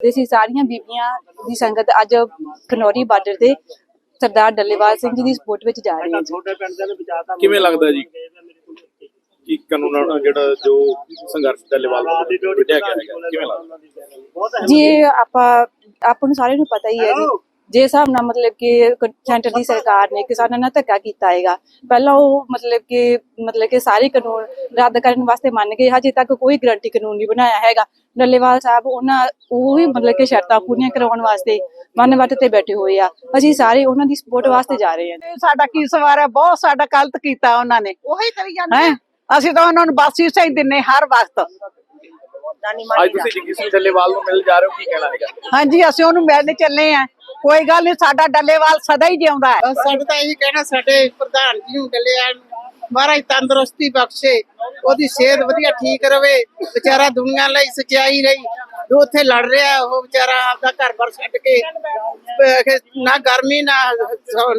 ਤੇ ਅਸੀਂ ਸਾਰੀਆਂ ਬੀਬੀਆਂ ਦੀ ਸੰਗਤ ਅੱਜ ਖਨੌਰੀ ਬਾਰਡਰ ਤੇ ਸਰਦਾਰ ਡੱਲੇਵਾਲ ਸਿੰਘ ਜੀ ਦੀ ਸਪੋਰਟ ਵਿੱਚ ਜਾ ਰਹੀ ਹੈ। ਜੀ ਛੋਟੇ ਪਿੰਡ ਦੇ ਨੂੰ ਬਚਾਤਾ ਕਿਵੇਂ ਲੱਗਦਾ ਜੀ? ਕਿ ਕਾਨੂੰਨ ਜਿਹੜਾ ਜੋ ਸੰਘਰਸ਼ ਦਾ ਲੈਵਲ ਵਿੱਢਿਆ ਗਿਆ ਹੈਗਾ ਕਿਵੇਂ ਲੱਗਦਾ? ਜੀ ਆਪਾਂ ਆਪਾਂ ਨੂੰ ਸਾਰਿਆਂ ਨੂੰ ਪਤਾ ਹੀ ਹੈ ਜੀ। ਜੇ ਹਿਸਾਬ ਨਾਲ ਮਤਲਬ ਕਿ ਸੈਂਟਰ ਦੀ ਸਰਕਾਰ ਨੇ ਕਿਸਾਨਾਂ ਨਾਲ ਧੱਕਾ ਕੀਤਾ ਹੈਗਾ ਪਹਿਲਾਂ ਉਹ ਮਤਲਬ ਕਿ ਮਤਲਬ ਕਿ ਸਾਰੇ ਕਾਨੂੰਨ ਰੱਦ ਕਰਨ ਵਾਸਤੇ ਮੰਨ ਗਏ ਹਜੇ ਤੱਕ ਕੋਈ ਗਰੰਟੀ ਕਾਨੂੰਨ ਨਹੀਂ ਬਣਾਇਆ ਹੈਗਾ। ਡੱਲੇਵਾਲ ਸਾਹਿਬ ਉਹਨਾਂ ਉਹ ਵੀ ਮਤਲਬ ਕਿ ਸ਼ਰਤਾਂ ਪੂਰੀਆਂ ਕਰਾਉਣ ਵਾਸਤੇ ਮਨ ਵੱਟ ਤੇ ਬੈਠੇ ਹੋਏ ਆ। ਅਸੀਂ ਸਾਰੇ ਉਹਨਾਂ ਦੀ ਸਪੋਰਟ ਵਾਸਤੇ ਜਾ ਰਹੇ ਹਾਂ। ਸਾਡਾ ਕੀ ਸਵਾਰ ਹੈ? ਬਹੁਤ ਸਾਡਾ ਗਲਤ ਕੀਤਾ ਉਹਨਾਂ ਨੇ। ਉਹੀ ਕਰੀ ਜਾਂਦੇ ਅਸੀਂ ਤਾਂ ਉਹਨਾਂ ਨੂੰ ਬਸ ਇਸੇ ਹੀ ਦਿੰਨੇ ਹਰ ਵਕਤ। ਅੱਜ ਤੁਸੀਂ ਜੱਗੀ ਸਿੰਘ ਢੱਲੇਵਾਲ ਨੂੰ ਮਿਲ ਜਾ ਰਹੇ ਹੋ ਕੀ ਕਹਿਣਾ ਹੈਗਾ? ਹਾਂਜੀ ਅਸੀਂ ਉਹਨੂੰ ਮਿਲਣ ਚੱਲੇ ਆ ਕੋਈ ਗੱਲ ਨਹੀਂ, ਸਾਡਾ ਡੱਲੇਵਾਲ ਸਦਾ ਹੀ ਜਿਉਂਦਾ ਹੈ। ਬਸ ਤਾਂ ਇਹੀ ਕਹਿਣਾ, ਸਾਡੇ ਪ੍ਰਧਾਨ ਜੀ ਨੂੰ ਡੱਲਿਆ ਮਹਾਰਾਜ ਤੰਦਰੁਸਤੀ ਬਖਸ਼ੇ, ਉਹਦੀ ਸਿਹਤ ਵਧੀਆ ਠੀਕ ਰਵੇ, ਵਿਚਾਰਾ ਦੁਨੀਆ ਲਈ ਸਚਾਈ ਰਹੀ। ਜੋ ਉੱਥੇ ਲੜ ਰਿਹਾ, ਉਹ ਵਿਚਾਰਾ ਆਪਦਾ ਘਰ ਬਾਰ ਛੱਡ ਕੇ ਨਾ ਗਰਮੀ, ਨਾ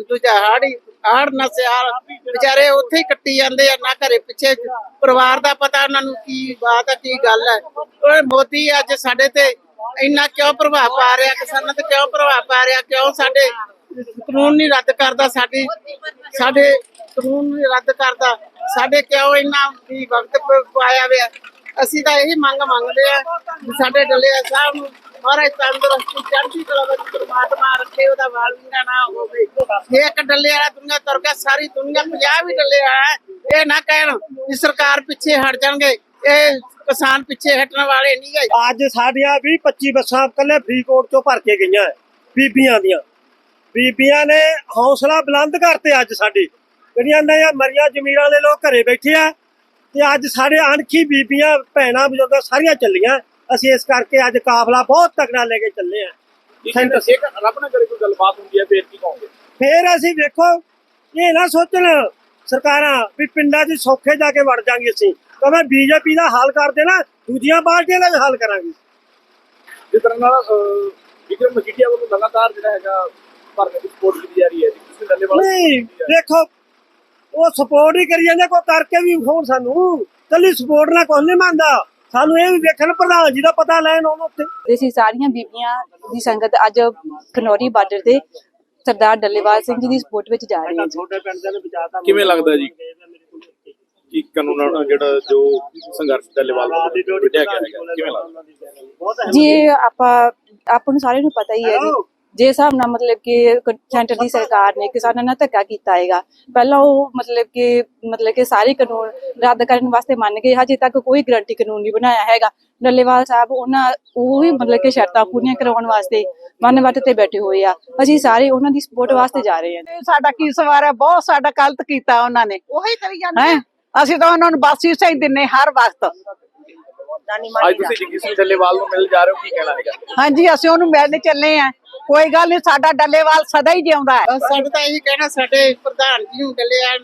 ਦੂਜਾ ਹਾੜੀ ਹਾੜ ਨਾ ਸਿਆਲ। ਵਿਚਾਰੇ ਉੱਥੇ ਹੀ ਕੱਟੀ ਜਾਂਦੇ ਆ, ਨਾ ਘਰੇ ਪਿੱਛੇ। ਪਰਿਵਾਰ ਦਾ ਪਤਾ ਉਹਨਾਂ ਨੂੰ ਕੀ ਬਾਤ ਹੈ ਕੀ ਗੱਲ ਹੈ ਮੋਦੀ ਅੱਜ ਸਾਡੇ ਤੇ ਇੰਨਾ ਕਿਉਂ ਪ੍ਰਭਾਵ ਪਾ ਰਿਹਾ ਕਿਸਾਨਾਂ ਤੇ ਕਿਉਂ ਪ੍ਰਭਾਵ ਪਾ ਰਿਹਾ? ਕਿਉਂ ਸਾਡੇ ਕਾਨੂੰਨ ਨਹੀਂ ਰੱਦ ਕਰਦਾ ਸਾਡੀ ਸਾਡੇ ਕਾਨੂੰਨ ਨਹੀਂ ਰੱਦ ਕਰਦਾ? ਸਾਡੇ ਕਿਉਂ ਇੰਨਾ ਵੀ ਵਕਤ ਪਾਇਆ ਹੋਇਆ? ਅਸੀਂ ਤਾਂ ਇਹੀ ਮੰਗ ਮੰਗਦੇ ਆ ਸਾਡੇ ਡੱਲੇ ਸਾਹਿਬ ਨੂੰ ਮਹਾਰਾਜ ਤੰਦਰੁਸਤੀ, ਚੜ੍ਹਦੀ ਕਲਾ ਵਿੱਚ ਪ੍ਰਮਾਤਮਾ ਰੱਖੇ, ਉਹਦਾ ਵਾਲ ਵੀਰਾ ਨਾ ਹੋਵੇ। ਜੇ ਇੱਕ ਡੱਲੇ ਵਾਲਾ ਦੁਨੀਆ ਤੁਰ ਗਿਆ, ਸਾਰੀ ਦੁਨੀਆ ਪੰਜਾਬ ਹੀ ਡੱਲੇ ਵਾਲਾ ਇਹ ਨਾ ਕਹਿਣ ਵੀ ਸਰਕਾਰ ਪਿੱਛੇ ਹਟ ਜਾਣਗੇ। ਇਹ ਕਿਸਾਨ ਪਿੱਛੇ ਹਟਣ ਵਾਲੇ ਨਹੀਂ ਗਏ ਅੱਜ ਸਾਡੀਆਂ 20 25 ਬੱਸਾਂ ਕੱਲੇ ਫਰੀਦਕੋਟ ਚੋਂ ਭਰ ਕੇ ਗਈਆਂ ਬੀਬੀਆਂ ਦੀਆਂ। ਬੀਬੀਆਂ ਨੇ ਹੌਸਲਾ ਬੁਲੰਦ ਕਰਤੇ ਅੱਜ ਸਾਡੀ। ਜਿਹੜੀਆਂ ਨਈਆਂ ਮਰੀਆਂ ਜ਼ਮੀਰਾਂ ਦੇ ਲੋਕ ਘਰੇ ਬੈਠੇ ਆ ਤੇ ਅੱਜ ਸਾਡੇ ਅਣਖੀ ਬੀਬੀਆਂ ਭੈਣਾਂ ਬਜ਼ੁਰਗਾਂ ਸਾਰੀਆਂ ਚੱਲੀਆਂ। ਅਸੀਂ ਇਸ ਕਰਕੇ ਅੱਜ ਕਾਫਲਾ ਬਹੁਤ ਤਕੜਾ ਲੈ ਕੇ ਚੱਲੇ ਆ। ਕੀ ਕਹਿੰਦਾ ਸੀ ਰੱਬ ਨਾ ਕਰੇ ਕੋਈ ਗੱਲਬਾਤ ਹੁੰਦੀ ਹੈ ਫੇਰ ਕੀ ਕਹੋਗੇ? ਫੇਰ ਅਸੀਂ ਵੇਖੋ ਇਹ ਨਾ ਸੋਚਣ ਸਰਕਾਰਾਂ ਵੀ ਪਿੰਡਾਂ 'ਚ ਸੌਖੇ ਜਾ ਕੇ ਵੜ ਜਾਾਂਗੇ ਅਸੀਂ। ਕਵੇਂ ਬੀਜੇਪੀ ਦਾ ਹਾਲ ਕਰਦੇ ਨਾ ਦੂਜੀਆਂ ਪਾਰਟੀਆਂ ਦਾ ਵੀ ਹਾਲ ਕਰਾਂਗੇ। ਜਿਸ ਤਰ੍ਹਾਂ ਨਾਲ ਵਿਕਰਮ ਮਜੀਠੀਆ ਵੱਲੋਂ ਲਗਾਤਾਰ ਜਿਹੜਾ ਹੈਗਾ ਭਾਰਤ ਦੀ ਸਪੋਰਟ ਕੀਤੀ ਜਾ ਰਹੀ ਹੈ ਜੱਗੀ ਸਿੰਘ ਢੱਲੇਵਾਲ ਨਹੀਂ ਦੇਖੋ ਉਹ ਸਪੋਰਟ ਹੀ ਕਰੀ ਜਾਂਦੇ ਕੋਈ ਕਰਕੇ ਵੀ ਹੋਣ ਸਾਨੂੰ। ਕੱਲੀ ਸਪੋਰਟ ਨਾਲ ਕੋਈ ਨਹੀਂ ਮੰਨਦਾ। ਸਾਨੂੰ ਇਹ ਵੀ ਵੇਖਣ ਪ੍ਰਧਾਨ ਜੀ ਦਾ ਪਤਾ ਲੈਣ ਉਹਨਾਂ ਉੱਤੇ ਤੇ ਅਸੀਂ ਸਾਰੀਆਂ ਬੀਬੀਆਂ ਦੀ ਸੰਗਤ ਅੱਜ ਖਨੌਰੀ ਬਾਰਡਰ ਤੇ ਸਰਦਾਰ ਡੱਲੇਵਾਲ ਸਿੰਘ ਜੀ ਦੀ ਸਪੋਰਟ ਵਿੱਚ ਜਾ ਰਹੀ ਹੈ ਕਿਵੇਂ ਲੱਗਦਾ ਜੀ? ਕਿ ਕਾਨੂੰਨ ਜਿਹੜਾ ਜੋ ਸੰਘਰਸ਼ ਦਾ ਲੈਵਲ ਵਿੱਢਿਆ ਗਿਆ ਹੈਗਾ। ਕਿਵੇਂ ਲੱਗਦਾ? ਜੀ ਆਪਾਂ ਆਪਾਂ ਨੂੰ ਸਾਰਿਆਂ ਨੂੰ ਪਤਾ ਹੀ ਹੈ ਜੀ। ਜੇ ਹਿਸਾਬ ਨਾਲ ਮਤਲਬ ਕਿ ਸੈਂਟਰ ਦੀ ਸਰਕਾਰ ਨੇ ਕਿਸਾਨਾਂ ਨਾਲ ਧੱਕਾ ਕੀਤਾ ਹੈਗਾ ਪਹਿਲਾਂ ਉਹ ਮਤਲਬ ਕਿ ਮਤਲਬ ਕਿ ਸਾਰੇ ਕਾਨੂੰਨ ਰੱਦ ਕਰਨ ਵਾਸਤੇ ਮੰਨ ਗਏ। ਹਜੇ ਤੱਕ ਕੋਈ ਗਰੰਟੀ ਕਾਨੂੰਨ ਨਹੀਂ ਬਣਾਇਆ ਹੈਗਾ। ਡੱਲੇਵਾਲ ਸਾਹਿਬ ਉਹਨਾਂ ਉਹ ਵੀ ਮਤਲਬ ਕਿ ਸ਼ਰਤਾਂ ਪੂਰੀਆਂ ਕਰਾਉਣ ਵਾਸਤੇ ਮਨ ਵੱਟ ਤੇ ਬੈਠੇ ਹੋਏ ਆ। ਅਸੀਂ ਸਾਰੇ ਉਹਨਾਂ ਦੀ ਸਪੋਰਟ ਵਾਸਤੇ ਜਾ ਰਹੇ ਹਾਂ। ਸਾਡਾ ਕੀ ਸਵਾਰ ਹੈ? ਬਹੁਤ ਸਾਡਾ ਗਲਤ ਕੀਤਾ ਉਹਨਾਂ ਨੇ। ਉਹੀ ਕਰੀ ਜਾਂਦੇ ਅਸੀਂ ਤਾਂ ਉਹਨਾਂ ਨੂੰ ਬਸ ਇਸੇ ਹੀ ਦਿੰਨੇ ਹਰ ਵਕਤ। ਅੱਜ ਤੁਸੀਂ ਜੱਗੀ ਸਿੰਘ ਢੱਲੇਵਾਲ ਨੂੰ ਮਿਲ ਜਾ ਰਹੇ ਹੋ ਕੀ ਕਹਿਣਾ ਹੈਗਾ? ਹਾਂਜੀ ਅਸੀਂ ਉਹਨੂੰ ਮਿਲਣ ਚੱਲੇ ਆ ਕੋਈ ਗੱਲ ਨਹੀਂ ਸਾਡਾ ਡੱਲੇਵਾਲ ਸਦਾ ਹੀ ਜਿਉਂਦਾ ਹੈ। ਬਸ ਸਾਡੇ ਤਾਂ ਇਹੀ ਕਹਿਣਾ ਸਾਡੇ ਪ੍ਰਧਾਨ ਜੀ ਨੂੰ ਡੱਲਿਆ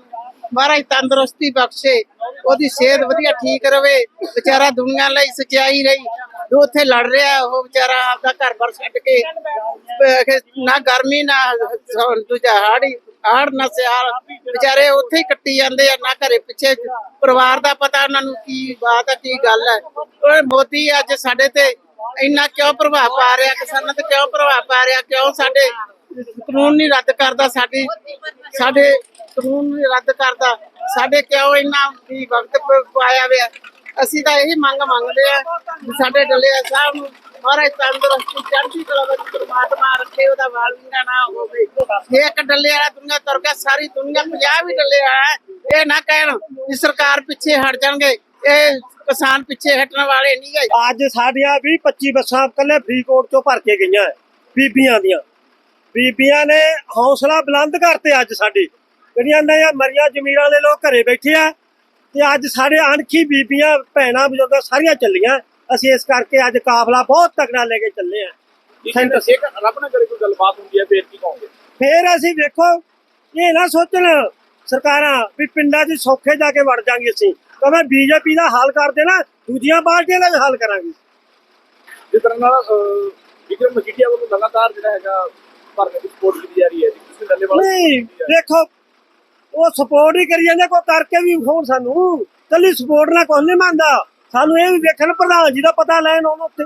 ਮਹਾਰਾਜ ਤੰਦਰੁਸਤੀ ਬਖਸ਼ੇ ਉਹਦੀ ਸਿਹਤ ਵਧੀਆ ਠੀਕ ਰਵੇ ਵਿਚਾਰਾ ਦੁਨੀਆ ਲਈ ਸਚਾਈ ਰਹੀ ਜੋ ਉੱਥੇ ਲੜ ਰਿਹਾ ਉਹ ਵਿਚਾਰਾ ਆਪਦਾ ਘਰ ਬਾਰ ਛੱਡ ਕੇ ਨਾ ਗਰਮੀ ਨਾ ਦੂਜਾ ਹਾੜੀ ਹਾੜ ਨਾ ਸਿਆਲ ਵਿਚਾਰੇ ਉੱਥੇ ਹੀ ਕੱਟੀ ਜਾਂਦੇ ਆ, ਨਾ ਘਰੇ ਪਿੱਛੇ ਪਰਿਵਾਰ ਦਾ ਪਤਾ ਉਹਨਾਂ ਨੂੰ ਕੀ ਬਾਤ ਹੈ ਕੀ ਗੱਲ ਹੈ ਉਹ ਮੋਦੀ ਅੱਜ ਸਾਡੇ ਤੇ ਇੰਨਾ ਕਿਉਂ ਪ੍ਰਭਾਵ ਪਾ ਰਿਹਾ, ਕਿਸਾਨਾਂ ਤੇ ਕਿਉਂ ਪ੍ਰਭਾਵ ਪਾ ਰਿਹਾ, ਕਿਉਂ ਸਾਡੇ ਕਾਨੂੰਨ ਨਹੀਂ ਰੱਦ ਕਰਦਾ, ਸਾਡੀ ਸਾਡੇ ਕਾਨੂੰਨ ਨਹੀਂ ਰੱਦ ਕਰਦਾ, ਸਾਡੇ ਕਿਉਂ ਇੰਨਾ ਵੀ ਵਕਤ ਪਾਇਆ ਹੋਇਆ। ਅਸੀਂ ਤਾਂ ਇਹੀ ਮੰਗ ਮੰਗਦੇ ਆ ਸਾਡੇ ਡੱਲੇ ਸਾਹਿਬ ਨੂੰ ਮਹਾਰਾਜ ਤੰਦਰੁਸਤੀ ਚੜ੍ਹਦੀ ਕਲਾ ਵਿੱਚ ਪ੍ਰਮਾਤਮਾ ਰੱਖੇ, ਉਹਦਾ ਵਾਲ ਨਾ ਹੋਵੇ। ਇੱਕ ਡੱਲੇ ਵਾਲਾ ਦੁਨੀਆ ਤੁਰ ਗਿਆ, ਸਾਰੀ ਦੁਨੀਆ ਪੰਜਾਬ ਹੀ ਡੱਲੇ ਵਾਲਾ ਇਹ ਨਾ ਕਹਿਣ ਵੀ ਸਰਕਾਰ ਪਿੱਛੇ ਹਟ ਜਾਣਗੇ। ਇਹ ਕਿਸਾਨ ਪਿੱਛੇ ਹਟਣ ਵਾਲੇ ਨਹੀਂ ਗਏ। ਅੱਜ ਸਾਡੀਆਂ 20 25 ਬੱਸਾਂ ਕੱਲੇ ਫਰੀਦਕੋਟ ਚੋਂ ਭਰ ਕੇ ਗਈਆਂ ਬੀਬੀਆਂ ਦੀਆਂ। ਬੀਬੀਆਂ ਨੇ ਹੌਸਲਾ ਬੁਲੰਦ ਕਰਤੇ ਅੱਜ ਸਾਡੀ। ਜਿਹੜੀਆਂ ਨਈਆਂ ਮਰੀਆਂ ਜ਼ਮੀਰਾਂ ਦੇ ਲੋਕ ਘਰੇ ਬੈਠੇ ਆ, ਤੇ ਅੱਜ ਸਾਡੇ ਅਣਖੀ ਬੀਬੀਆਂ, ਭੈਣਾਂ, ਬਜ਼ੁਰਗਾਂ ਸਾਰੀਆਂ ਚੱਲੀਆਂ। ਅਸੀਂ ਇਸ ਕਰਕੇ ਅੱਜ ਕਾਫਲਾ ਬਹੁਤ ਤਕੜਾ ਲੈ ਕੇ ਚੱਲੇ ਆ ਕੀ ਕਹਿੰਦਾ ਸੀ ਰੱਬ ਨਾ ਕਰੇ ਕੋਈ ਗੱਲਬਾਤ ਹੁੰਦੀ ਹੈ ਫੇਰ ਕੀ ਕਹੋਗੇ? ਫੇਰ ਅਸੀਂ ਵੇਖੋ ਇਹ ਨਾ ਸੋਚਣ ਸਰਕਾਰਾਂ ਵੀ ਪਿੰਡਾਂ 'ਚ ਸੌਖੇ ਜਾ ਕੇ ਵੜ ਜਾਾਂਗੇ ਅਸੀਂ। ਕਵੇਂ ਬੀਜੇਪੀ ਦਾ ਹਾਲ ਕਰਦੇ ਨਾ ਦੂਜੀਆਂ ਪਾਰਟੀਆਂ ਦਾ ਵੀ ਹਾਲ ਕਰਾਂਗੇ। ਜਿਸ ਤਰ੍ਹਾਂ ਨਾਲ ਵਿਕਰਮ ਮਜੀਠੀਆ ਵੱਲੋਂ ਲਗਾਤਾਰ ਜਿਹੜਾ ਹੈਗਾ ਭਾਰਤ ਦੀ ਸਪੋਰਟ ਕੀਤੀ ਜਾ ਰਹੀ ਹੈ ਜੱਗੀ ਸਿੰਘ ਢੱਲੇਵਾਲ ਨਹੀਂ ਦੇਖੋ ਉਹ ਸਪੋਰਟ ਹੀ ਕਰੀ ਜਾਂਦੇ ਕੋਈ ਕਰਕੇ ਵੀ ਹੋਣ ਸਾਨੂੰ। ਕੱਲੀ ਸਪੋਰਟ ਨਾਲ ਕੋਈ ਨਹੀਂ ਮੰਨਦਾ। ਸਾਨੂੰ ਇਹ ਵੀ ਵੇਖਣ ਪ੍ਰਧਾਨ ਜੀ ਦਾ ਪਤਾ ਲੈਣ ਉਹਨਾਂ ਉੱਥੇ।